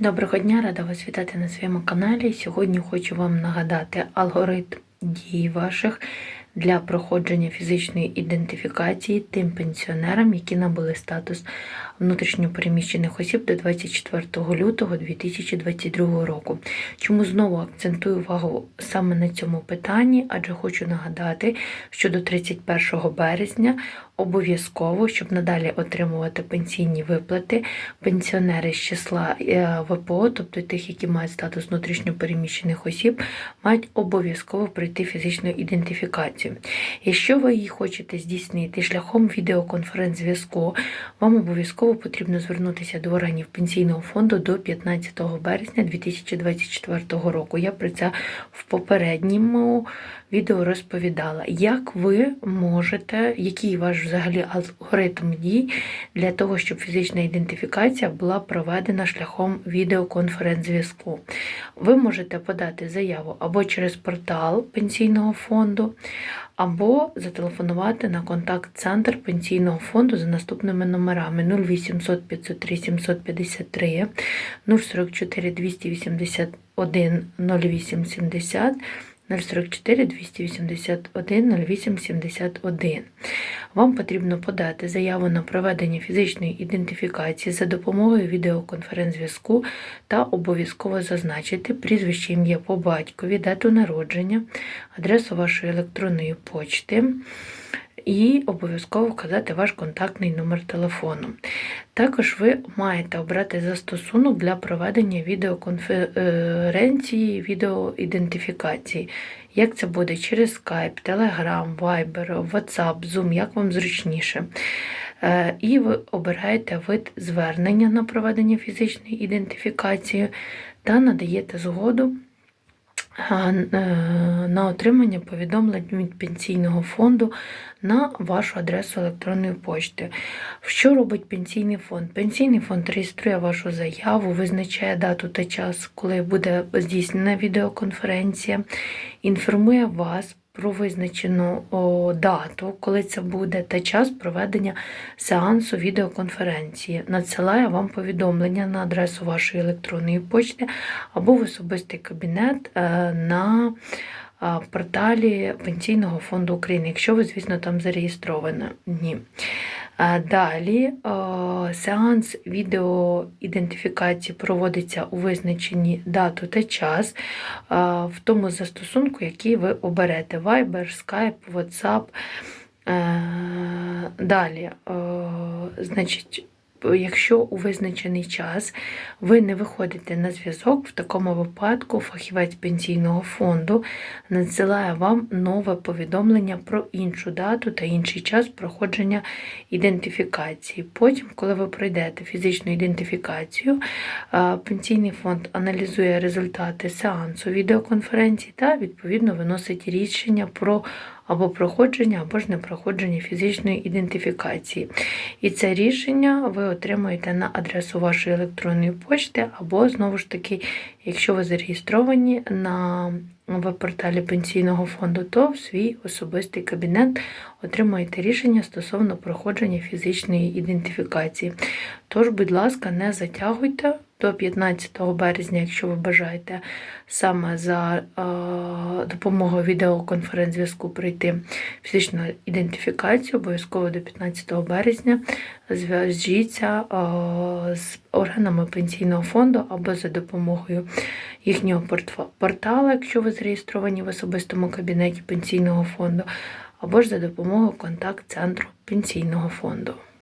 Доброго дня, рада вас вітати на своєму каналі. Сьогодні хочу вам нагадати алгоритм дій ваших для проходження фізичної ідентифікації тим пенсіонерам, які набули статус внутрішньопереміщених осіб до 24 лютого 2022 року. Чому знову акцентую увагу саме на цьому питанні? Адже хочу нагадати, що до 31 березня обов'язково, щоб надалі отримувати пенсійні виплати, пенсіонери з числа е, ВПО, тобто тих, які мають статус внутрішньопереміщених осіб, мають обов'язково пройти фізичну ідентифікацію. Якщо ви її хочете здійснити шляхом відеоконференц-зв'язку, вам обов'язково потрібно звернутися до органів пенсійного фонду до 15 березня 2024 року. Я про це в попередньому відео розповідала, як ви можете, який ваш взагалі алгоритм дій для того, щоб фізична ідентифікація була проведена шляхом відеоконференц-зв'язку. Ви можете подати заяву або через портал пенсійного фонду, або зателефонувати на контакт-центр пенсійного фонду за наступними номерами 0800 503 753 044 281 0870 044 281 0871. Вам потрібно подати заяву на проведення фізичної ідентифікації за допомогою відеоконференц-зв'язку та обов'язково зазначити прізвище ім'я по батькові, дату народження, адресу вашої електронної почти. І обов'язково вказати ваш контактний номер телефону. Також ви маєте обрати застосунок для проведення відеоконференції, відеоідентифікації. Як це буде через Skype, Telegram, Viber, WhatsApp, Zoom, як вам зручніше. Е, І ви обираєте вид звернення на проведення фізичної ідентифікації та надаєте згоду на отримання повідомлень від пенсійного фонду на вашу адресу електронної почти. Що робить пенсійний фонд? Пенсійний фонд реєструє вашу заяву, визначає дату та час, коли буде здійснена відеоконференція, інформує вас. Про визначену дату, коли це буде, та час проведення сеансу відеоконференції. Надсилає вам повідомлення на адресу вашої електронної почти або в особистий кабінет е, на е, порталі Пенсійного фонду України, якщо ви, звісно, там зареєстровані. Далі е, сеанс відеоідентифікації проводиться у визначенні дату та час е, в тому застосунку, який ви оберете: Viber, Skype, WhatsApp. Е, Далі, значить, Якщо у визначений час ви не виходите на зв'язок, в такому випадку фахівець пенсійного фонду надсилає вам нове повідомлення про іншу дату та інший час проходження ідентифікації. Потім, коли ви пройдете фізичну ідентифікацію, е, пенсійний фонд аналізує результати сеансу відеоконференції та відповідно виносить рішення про або проходження, або ж непроходження фізичної ідентифікації. І це рішення ви отримуєте на адресу вашої електронної почти, або, знову ж таки, якщо ви зареєстровані на веб-порталі пенсійного фонду, то в свій особистий кабінет отримуєте рішення стосовно проходження фізичної ідентифікації. Тож, будь ласка, не затягуйте до 15 березня, якщо ви бажаєте саме за е, допомогою відеоконференц-зв'язку пройти фізичну ідентифікацію, обов'язково до 15 березня зв'яжіться е, з органами пенсійного фонду або за допомогою їхнього портала, якщо ви зареєстровані в особистому кабінеті пенсійного фонду, або ж за допомогою контакт-центру пенсійного фонду.